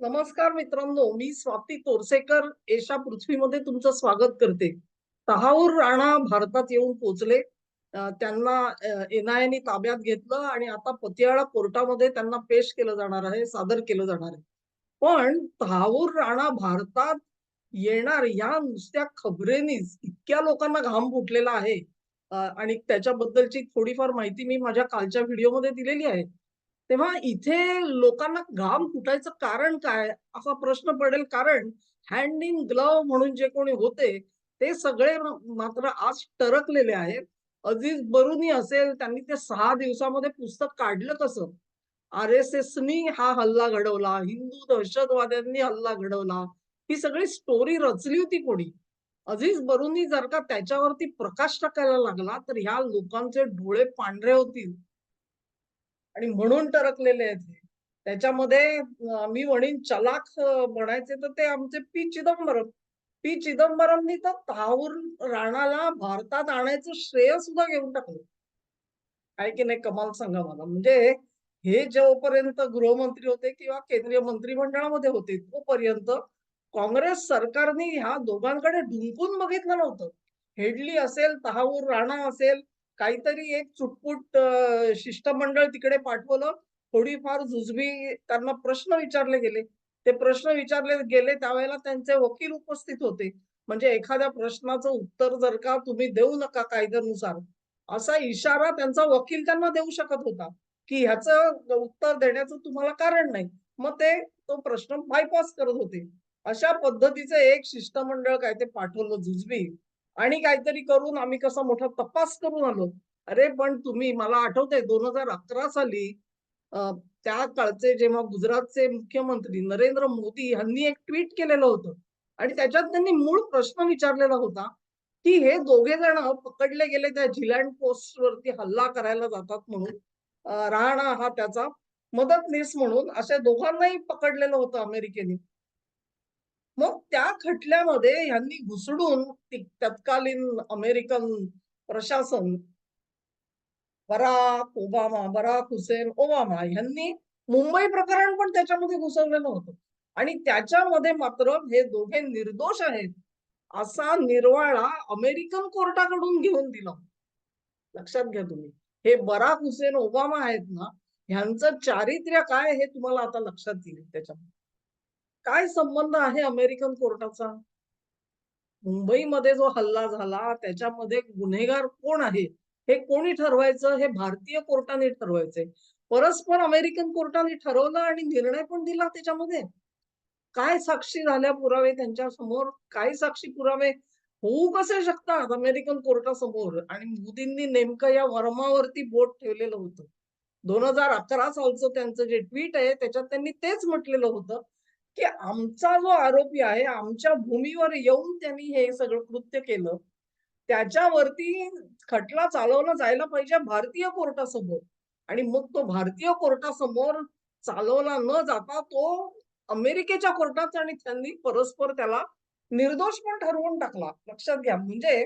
नमस्कार मित्रांनो मी स्वाती तोरसेकर. एशा पृथ्वीमध्ये तुमचं स्वागत करते. तहाऊर राणा भारतात येऊन पोहोचले. त्यांना एनआयनी ताब्यात घेतलं आणि आता पतियाळा कोर्टामध्ये त्यांना पेश केलं जाणार आहे सादर केलं जाणार आहे. पण तहाऊर राणा भारतात येणार या नुसत्या खबरेनीच इतक्या लोकांना घाम फुटलेला आहे. आणि त्याच्याबद्दलची थोडीफार माहिती मी माझ्या कालच्या व्हिडिओमध्ये दिलेली आहे. तेव्हा इथे लोकांना घाम फुटायचं कारण काय? असा प्रश्न पडेल. कारण हँड इन ग्लव्ह म्हणून जे कोणी होते ते सगळे मात्र आज टरकलेले आहेत. अजीज बरुनी असेल त्यांनी ते सहा दिवसामध्ये पुस्तक काढलं कसं? आर एस एसनी हा हल्ला घडवला हिंदू दहशतवाद्यांनी हल्ला घडवला ही सगळी स्टोरी रचली होती कोणी? अजीज बरुनी जर का त्याच्यावरती प्रकाश टाकायला लागला तर ह्या लोकांचे डोळे पांढरे होतील. आणि म्हणून टरकलेले आहेत हे. त्याच्यामध्ये मी म्हणीन चलाख म्हणायचे तर ते आमचे पी चिदंबरम. पी चिदंबरमनी तर ताहूर राणाला भारतात आणायचं श्रेय सुद्धा घेऊन टाकलं. आहे की नाही? कमाल सांगा मला. म्हणजे हे जोपर्यंत गृहमंत्री होते किंवा केंद्रीय मंत्रिमंडळामध्ये होते तोपर्यंत काँग्रेस सरकारने ह्या दोघांकडे ढुंकून बघितलं नव्हतं. हेडली असेल तहावूर राणा असेल काहीतरी एक चुटपुट शिष्टमंडळ तिकडे पाठवलं. थोडीफार जुजबी त्यांना प्रश्न विचारले गेले. ते प्रश्न विचारले गेले त्यावेळेला त्यांचे वकील उपस्थित होते. म्हणजे एखाद्या प्रश्नाचं उत्तर जर का तुम्ही देऊ नका कायद्यानुसार असा इशारा त्यांचा वकील त्यांना देऊ शकत होता. की ह्याचं उत्तर देण्याचं तुम्हाला कारण नाही. मग ते तो प्रश्न बायपास करत होते. अशा पद्धतीचं एक शिष्टमंडळ काय ते पाठवलं जुजबी आणि काहीतरी करून आम्ही कसा मोठा तपास करून आलो. अरे पण तुम्ही मला आठवतंय दोन हजार अकरा साली त्या काळचे जेव्हा गुजरातचे मुख्यमंत्री नरेंद्र मोदी यांनी एक ट्विट केलेलं होतं. आणि त्याच्यात त्यांनी मूळ प्रश्न विचारलेला होता की हे दोघे जण पकडले गेले त्या झिलँड पोस्ट वरती हल्ला करायला जातात म्हणून. राहणा हा त्याचा मदतनीस म्हणून अशा दोघांनाही पकडलेलं होतं अमेरिकेने. मग त्या खटल्यामध्ये ह्यांनी घुसडून तत्कालीन अमेरिकन प्रशासन Barack Obama Barack Hussein Obama यांनी मुंबई प्रकरण पण त्याच्यामध्ये घुसवलेलं होतं. आणि त्याच्यामध्ये मात्र हे दोघे निर्दोष आहेत असा निर्वाळा अमेरिकन कोर्टाकडून घेऊन दिला. लक्षात घ्या तुम्ही. हे बराक हुसेन ओबामा आहेत ना ह्यांचं चारित्र्य काय हे तुम्हाला आता लक्षात येईल त्याच्यामध्ये. काय संबंध आहे अमेरिकन कोर्टाचा? मुंबईमध्ये जो हल्ला झाला त्याच्यामध्ये गुन्हेगार कोण आहे? हे कोणी ठरवायचं? हे भारतीय कोर्टाने ठरवायचंय. परस्पर अमेरिकन कोर्टाने ठरवलं आणि निर्णय पण दिला त्याच्यामध्ये. काय साक्षी झाल्या पुरावे त्यांच्यासमोर काय साक्षी पुरावे? होऊ कसे शकतात अमेरिकन कोर्टासमोर? आणि मोदींनी नेमकं या वर्मावरती बोट ठेवलेलं होतं. दोन हजार अकरा सालचं त्यांचं जे ट्विट आहे त्याच्यात त्यांनी तेच म्हटलेलं होतं. की आमचा जो आरोपी आहे आमच्या भूमीवर येऊन त्यांनी हे सगळं कृत्य केलं. त्याच्यावरती खटला चालवला जायला पाहिजे भारतीय कोर्टासमोर. आणि मग तो भारतीय कोर्टासमोर चालवला न जाता तो अमेरिकेच्या कोर्टात आणि त्यांनी परस्पर त्याला निर्दोष पण ठरवून टाकला. लक्षात घ्या म्हणजे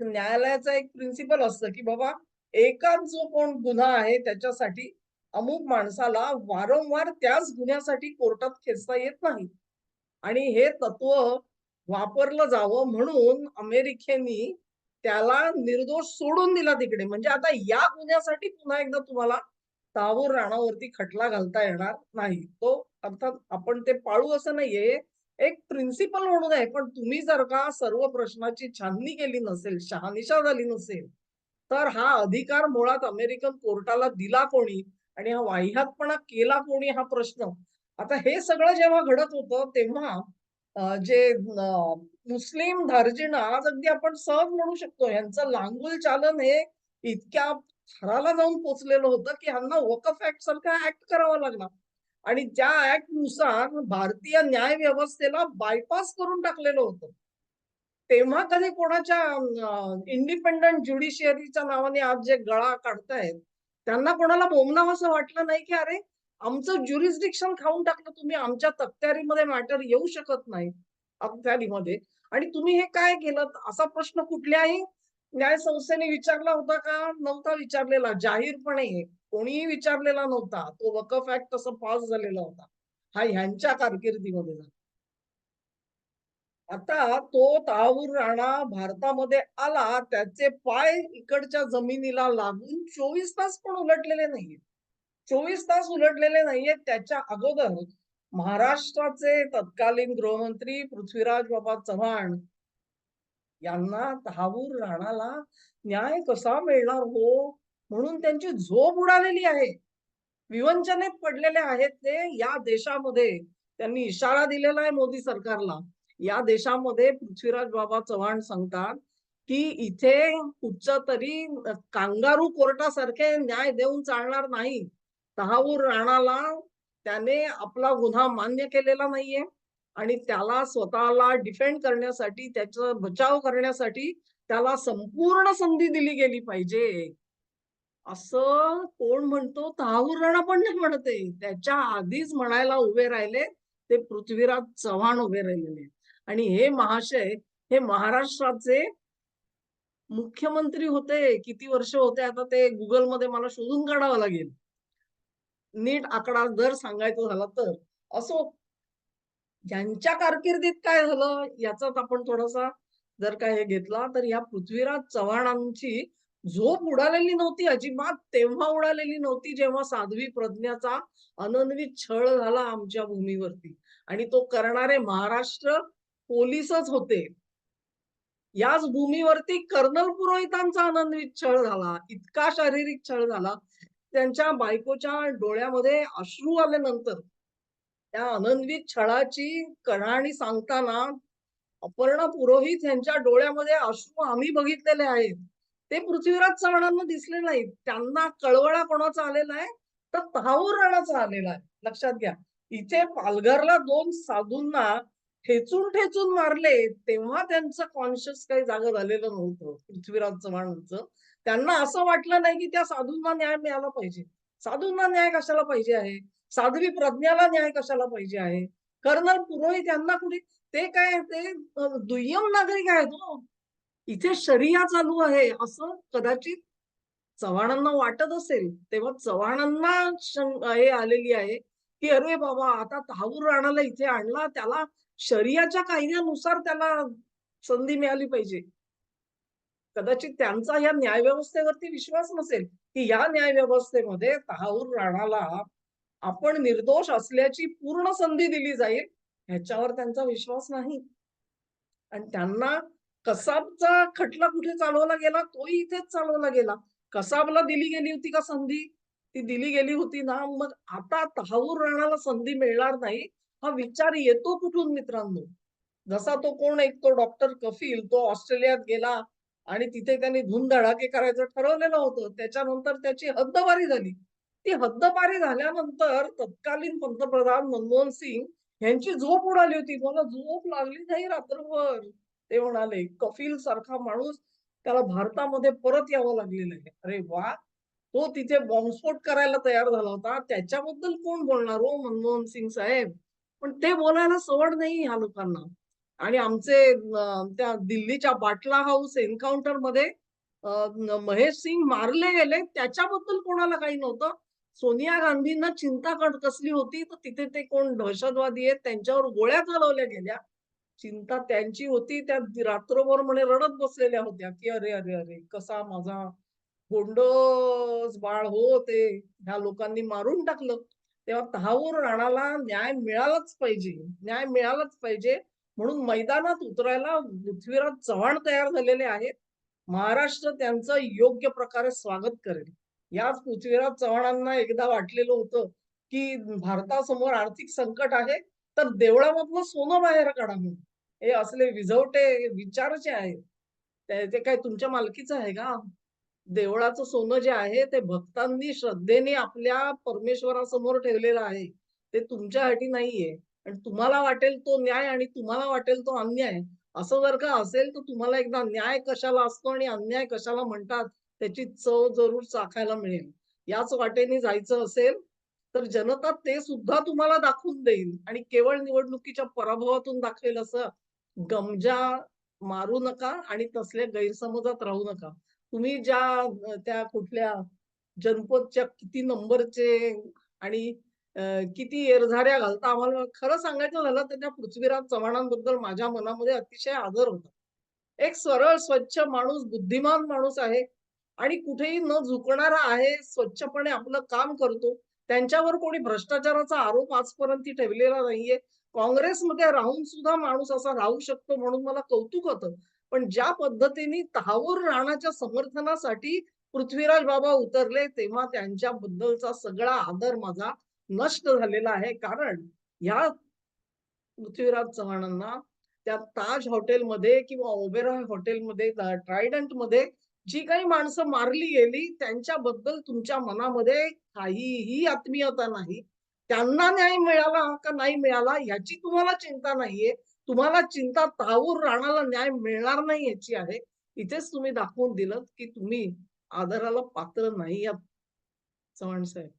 न्यायालयाचं एक प्रिन्सिपल असतं की बाबा एकाच जो कोण गुन्हा आहे त्याच्यासाठी अमुक माणसाला वारंवार त्याच गुन्ह्यासाठी कोर्टात खेचता येत नाही. आणि हे तत्व वापरलं जावं म्हणून अमेरिकेनी त्याला निर्दोष सोडून दिला तिकडे. म्हणजे आता या गुन्ह्यासाठी पुन्हा एकदा तुम्हाला तावूर राणावरती खटला घालता येणार नाही. तो अर्थात आपण ते पाळू असं नाहीये. एक प्रिन्सिपल म्हणून आहे पण तुम्ही जर का सर्व प्रश्नाची छाननी केली नसेल शहानिशा झाली नसेल तर हा अधिकार मुळात अमेरिकन कोर्टाला दिला कोणी? आणि हा वाह्यातपणा केला कोणी हा प्रश्न? आता हे सगळं जेव्हा घडत होतं तेव्हा जे मुस्लिम धार्जिण आज अगदी आपण सहज म्हणू शकतो यांचं लांगुल चालन हे इतक्या थराला जाऊन पोचलेलं होतं की ह्यांना वकफ ऍक्ट सारखा ऍक्ट करावा लागला आणि त्या ऍक्टनुसार भारतीय न्याय व्यवस्थेला बायपास करून टाकलेलं होतं. तेव्हा कधी कोणाच्या इंडिपेंडंट ज्युडिशियरीच्या नावाने आज जे गळा काढतायत त्यांना कोणाला बोमनावं असं वाटलं नाही की अरे आमचं ज्युरिस्डिक्शन खाऊन टाकलं तुम्ही आमच्या तक्त्यारीमध्ये मॅटर येऊ शकत नाही अखत्यारीमध्ये आणि तुम्ही हे काय केलं? असा प्रश्न कुठल्याही न्याय संस्थेने विचारला होता का? नव्हता विचारलेला. जाहीरपणे कोणीही विचारलेला नव्हता. तो वकफ ऍक्ट तसं पास झालेला होता. हा ह्यांच्या कारकिर्दीमध्ये झाला. आता तो तहावूर राणा भारतामध्ये आला त्याचे पाय इकडच्या जमिनीला लागून चोवीस तास पण उलटलेले नाहीये चोवीस तास उलटलेले नाहीये त्याच्या अगोदर महाराष्ट्राचे तत्कालीन गृहमंत्री पृथ्वीराज बाबा चव्हाण यांना तहावूर राणाला न्याय कसा मिळणार हो म्हणून त्यांची झोप उडालेली आहे. विवंचनेत पडलेले आहेत ते. या देशामध्ये त्यांनी इशारा दिलेला आहे मोदी सरकारला. या देशामध्ये पृथ्वीराज बाबा चव्हाण सांगतात की इथे कुठच तरी कांगारू कोर्टासारखे न्याय देऊन चालणार नाही. तहावूर राणाला त्याने आपला गुन्हा मान्य केलेला नाहीये आणि त्याला स्वतःला डिफेंड करण्यासाठी त्याचा बचाव करण्यासाठी त्याला संपूर्ण संधी दिली गेली पाहिजे. असं कोण म्हणतो? तहावूर राणा पण नाही म्हणते त्याच्या आधीच म्हणायला उभे राहिले ते पृथ्वीराज चव्हाण उभे राहिलेले आणि हे महाशय हे महाराष्ट्राचे मुख्यमंत्री होते किती वर्ष होते आता ते गुगलमध्ये मला शोधून काढावं लागेल. नीट आकडा जर सांगायचं झाला तर. असो यांच्या कारकिर्दीत काय झालं याचाच आपण थोडासा जर काय हे घेतला तर या पृथ्वीराज चव्हाणांची झोप उडालेली नव्हती अजिबात तेव्हा उडालेली नव्हती जेव्हा साध्वी प्रज्ञाचा अनन्वित छळ झाला आमच्या भूमीवरती. आणि तो करणारे महाराष्ट्र पोलीसच होते. याच भूमीवरती कर्नल पुरोहितांचा अनन्वित छळ झाला इतका शारीरिक छळ झाला त्यांच्या बायकोच्या डोळ्यामध्ये अश्रू आल्यानंतर त्या अनन्वित छळाची कहाणी सांगताना अपर्णा पुरोहित यांच्या डोळ्यामध्ये अश्रू आम्ही बघितलेले आहेत. ते पृथ्वीराज चव्हाणांना दिसले नाहीत. त्यांना कळवळा कोणाचा आलेला आहे? तर तहावूर राणाचा आलेला आहे. लक्षात घ्या. इथे पालघरला दोन साधूंना ठेचून ठेचून मारले तेव्हा त्यांचं कॉन्शियस काही जागा झालेलं नव्हतं पृथ्वीराज चव्हाणांचं त्यांना असं वाटलं नाही की त्या साधूंना न्याय मिळाला पाहिजे. साधूंना न्याय कशाला पाहिजे आहे? साध्वी प्रज्ञाला न्याय कशाला पाहिजे आहे? कर्नल पुरोहित यांना कुठे ते काय ते दुय्यम नागरिक आहेत हो. इथे शरिया चालू आहे असं कदाचित चव्हाणांना वाटत असेल. तेव्हा चव्हाणांना हे आलेली आहे. की अरे बाबा आता तहावूर राणाला इथे आणला त्याला शरीयाच्या कायद्यानुसार त्याला संधी मिळाली पाहिजे. कदाचित त्यांचा या न्यायव्यवस्थेवरती विश्वास नसेल की या न्यायव्यवस्थेमध्ये तहाऊर राणाला आपण निर्दोष असल्याची पूर्ण संधी दिली जाईल ह्याच्यावर त्यांचा विश्वास नाही. आणि त्यांना कसाबचा खटला कुठे चालवला गेला तोही इथेच चालवला गेला. कसाबला दिली गेली होती का संधी? ती दिली गेली होती ना मग आता तहावूर राणाला संधी मिळणार नाही हा विचार येतो कुठून मित्रांनो? जसा तो कोण एक तो डॉक्टर कफील तो ऑस्ट्रेलियात गेला आणि तिथे त्यांनी धुमधडाके करायचं ठरवलेलं होतं त्याच्यानंतर त्याची हद्दबारी झाली. ती हद्दबारी झाल्यानंतर तत्कालीन पंतप्रधान मनमोहन सिंग यांची झोप उडाली होती. मला झोप लागली नाही रात्रभर. ते म्हणाले कफील सारखा माणूस त्याला भारतामध्ये परत यावं लागलेलं आहे. अरे वा तो तिथे बॉम्बस्फोट करायला तयार झाला होता. त्याच्याबद्दल कोण बोलणार हो मनमोहन सिंग साहेब? पण ते बोलायला सवड नाही ह्या लोकांना. आणि आमचे त्या दिल्लीच्या बाटला हाऊस एन्काउंटरमध्ये महेश सिंग मारले गेले. त्याच्याबद्दल कोणाला काही नव्हतं. सोनिया गांधींना चिंता कसली होती? तर तिथे ते कोण दहशतवादी आहेत? त्यांच्यावर गोळ्या चालवल्या गेल्या. चिंता त्यांची होती. त्या रात्रभर म्हणे रडत बसलेल्या होत्या की अरे अरे अरे कसा माझा गोंडस बाळ हो ते ह्या लोकांनी मारून टाकलं. तेव्हा तहावूर राणाला न्याय मिळालाच पाहिजे न्याय मिळालाच पाहिजे म्हणून मैदानात उतरायला पृथ्वीराज चव्हाण तयार झालेले आहेत. महाराष्ट्र त्यांचं योग्य प्रकारे स्वागत करेल. याच पृथ्वीराज चव्हाणांना एकदा वाटलेलं होतं की भारतासमोर आर्थिक संकट आहे तर देवळामधलं सोनं बाहेर काढा मी हे असले विझवटे विचारचे आहेत. ते काय तुमच्या मालकीचं आहे का? देवळाचं सोनं जे आहे ते भक्तांनी श्रद्धेने आपल्या परमेश्वरासमोर ठेवलेलं आहे. ते तुमच्यासाठी नाहीये. आणि तुम्हाला वाटेल तो न्याय आणि तुम्हाला वाटेल तो अन्याय. असं जर का असेल तर तुम्हाला एकदा न्याय कशाला असतो आणि अन्याय कशाला म्हणतात त्याची चव जरूर चाखायला मिळेल. याच वाटेने जायचं असेल तर जनता ते सुद्धा तुम्हाला दाखवून देईल. आणि केवळ निवडणुकीच्या पराभवातून दाखवेल असं गमजा मारू नका आणि तसल्या गैरसमजात राहू नका. तुम्ही ज्या त्या कुठल्या जनपदच्या किती नंबरचे आणि किती एरझाऱ्या घालता आम्हाला खरं सांगायचं झालं तर त्या पृथ्वीराज चव्हाणांबद्दल माझ्या मनामध्ये अतिशय आदर होता. एक सरळ स्वच्छ माणूस, बुद्धिमान माणूस आहे आणि कुठेही न झुकणारा आहे, स्वच्छपणे आपलं काम करतो. त्यांच्यावर कोणी भ्रष्टाचाराचा आरोप आजपर्यंत ठेवलेला नाहीये. काँग्रेसमध्ये राहून सुद्धा माणूस असा राहू शकतो म्हणून मला कौतुक होतं. पण ज्या पद्धतीने तहावूर राणाच्या समर्थनासाठी पृथ्वीराज बाबा उतरले, तेव्हा त्यांच्याबद्दलचा सगळा आदर माझा नष्ट झालेला आहे. कारण ह्या पृथ्वीराज चव्हाणांना त्या ताज हॉटेलमध्ये किंवा ओबेरॉय हॉटेलमध्ये, ट्रायडंटमध्ये जी काही माणसं मारली गेली, त्यांच्याबद्दल तुमच्या मनामध्ये काहीही आत्मीयता नाही. त्यांना न्याय मिळाला का नाही मिळाला याची तुम्हाला चिंता नाहीये. तुम्हाला चिंता तावूर राणाला न्याय मिळणार नाही याची आहे. इथेच तुम्ही दाखवून दिलत, की तुम्ही आदराला पात्र नाही आहात, चव्हाण साहेब.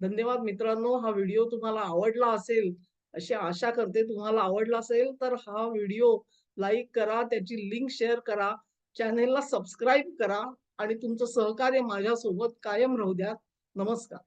धन्यवाद मित्रांनो. हा व्हिडिओ तुम्हाला आवडला असेल, अशी आशा करते. तुम्हाला आवडला असेल तर हा व्हिडिओ लाईक करा, त्याची लिंक शेअर करा, चॅनेलला सबस्क्राईब करा आणि तुमचं सहकार्य माझ्यासोबत कायम राहू द्या. नमस्कार.